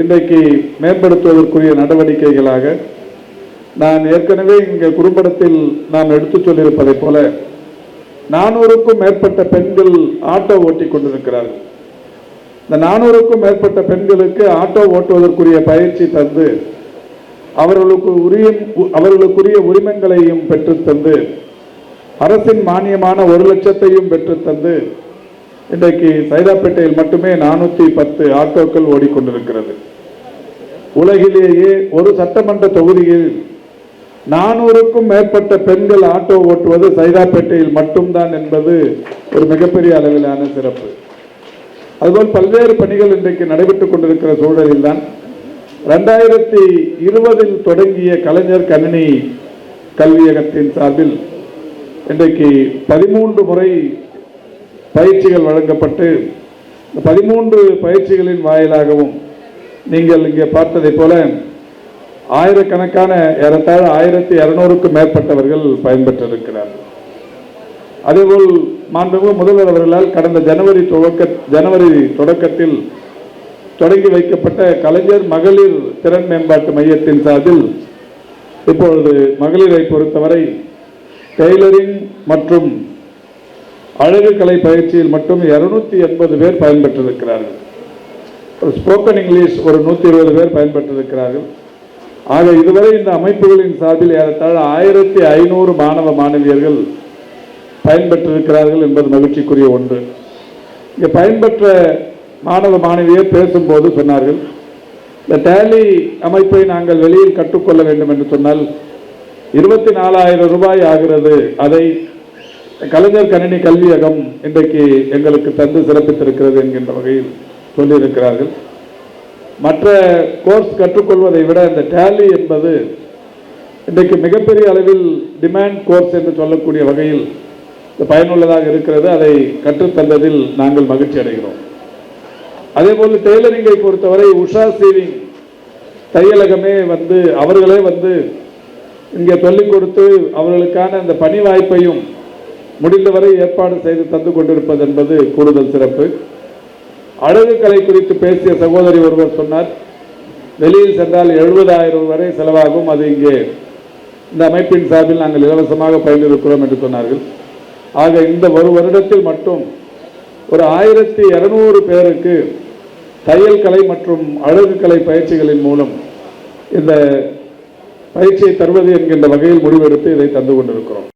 இன்றைக்கு மேம்படுத்துவதற்குரிய நடவடிக்கைகளாக நான் ஏற்கனவே இங்கே குறும்படத்தில் நாம் எடுத்துச் சொல்லியிருப்பதைப் போல நானூறுக்கும் மேற்பட்ட பெண்கள் ஆட்டோ ஓட்டி கொண்டிருக்கிறார்கள். இந்த நானூறுக்கும் மேற்பட்ட பெண்களுக்கு ஆட்டோ ஓட்டுவதற்குரிய பயிற்சி தந்து அவர்களுக்கு உரிய அவர்களுக்குரிய உரிமங்களையும் பெற்றுத்தந்து அரசின் மானியமான ஒரு லட்சத்தையும் பெற்றுத் தந்து இன்றைக்கு சைதாப்பேட்டையில் மட்டுமே நானூற்றி பத்து ஆட்டோக்கள் ஓடிக்கொண்டிருக்கிறது. உலகிலேயே ஒரு சட்டமன்ற தொகுதியில் நானூறுக்கும் மேற்பட்ட பெண்கள் ஆட்டோ ஓட்டுவது சைதாப்பேட்டையில் மட்டும்தான் என்பது ஒரு மிகப்பெரிய அளவிலான சிறப்பு. அதுபோல் பல்வேறு பணிகள் இன்றைக்கு நடைபெற்றுக் கொண்டிருக்கிற சூழலில் தான் ரெண்டாயிரத்தி இருபதில் தொடங்கிய கலைஞர் கணினி கல்வியகத்தின் சார்பில் இன்றைக்கு பதிமூன்று முறை பயிற்சிகள் வழங்கப்பட்டு பதிமூன்று பயிற்சிகளின் வாயிலாகவும் நீங்கள் இங்கே பார்த்ததை போல ஆயிரக்கணக்கான ஏறத்தாழ ஆயிரத்தி இரநூறுக்கும் மேற்பட்டவர்கள் பயன்பெற்றிருக்கிறார்கள். அதேபோல் மாண்புமிகு முதல்வர் அவர்களால் கடந்த ஜனவரி துவக்க ஜனவரி தொடக்கத்தில் தொடங்கி வைக்கப்பட்ட கலைஞர் மகளிர் திறன் மேம்பாட்டு மையத்தின் சார்பில் இப்பொழுது மகளிரை பொறுத்தவரை டெய்லரிங் மற்றும் அழகு கலை பயிற்சியில் மட்டும் இருநூத்தி எண்பது பேர் பயன்பெற்றிருக்கிறார்கள். ஒரு ஸ்போக்கன் இங்கிலீஷ் ஒரு நூற்றி இருபது பேர் பயன்பெற்றிருக்கிறார்கள். ஆக இதுவரை இந்த அமைப்புகளின் சார்பில் ஏறத்தாழ ஆயிரத்தி ஐநூறு மாணவ மாணவியர்கள் பயன்பெற்றிருக்கிறார்கள் என்பது மகிழ்ச்சிக்குரிய ஒன்று. இங்கே பயன்பெற்ற மாணவ மாணவியர் பேசும்போது சொன்னார்கள் இந்த டேலி அமைப்பை நாங்கள் வெளியில் கற்றுக்கொள்ள வேண்டும் என்று சொன்னால் இருபத்தி நாலாயிரம் ரூபாய் ஆகிறது. அதை கலைஞர் கணினி கல்வியகம் இன்றைக்கு எங்களுக்கு தந்து சிறப்பித்திருக்கிறது என்கின்ற வகையில் சொல்லியிருக்கிறார்கள். மற்ற கோர்ஸ் கற்றுக்கொள்வதை விட இந்த டேலி என்பது இன்றைக்கு மிகப்பெரிய அளவில் டிமாண்ட் கோர்ஸ் என்று சொல்லக்கூடிய வகையில் பயனுள்ளதாக இருக்கிறது. அதை கற்றுத்தந்ததில் நாங்கள் மகிழ்ச்சி அடைகிறோம். அதே போல் டெய்லரிங்கை பொறுத்தவரை உஷா சீவிங் தையலகமே வந்து அவர்களே வந்து இங்கே சொல்லிக் கொடுத்து அவர்களுக்கான அந்த பணி வாய்ப்பையும் முடிந்தவரை ஏற்பாடு செய்து தந்து கொண்டிருப்பது என்பது கூடுதல் சிறப்பு. அழகு கலை குறித்து பேசிய சகோதரி ஒருவர் சொன்னார் வெளியில் சென்றால் எழுபதாயிரம் வரை செலவாகும். அது இங்கே இந்த அமைப்பின் சார்பில் நாங்கள் இலவசமாக பயிலிருக்கிறோம் என்று சொன்னார்கள். ஆக இந்த ஒரு வருடத்தில் மட்டும் ஒரு ஆயிரத்தி இரநூறு பேருக்கு தையல் கலை மற்றும் அழகு கலை பயிற்சிகளின் மூலம் இந்த பயிற்சியை தருவது என்கின்ற வகையில் முடிவெடுத்து இதை தந்து கொண்டிருக்கிறோம்.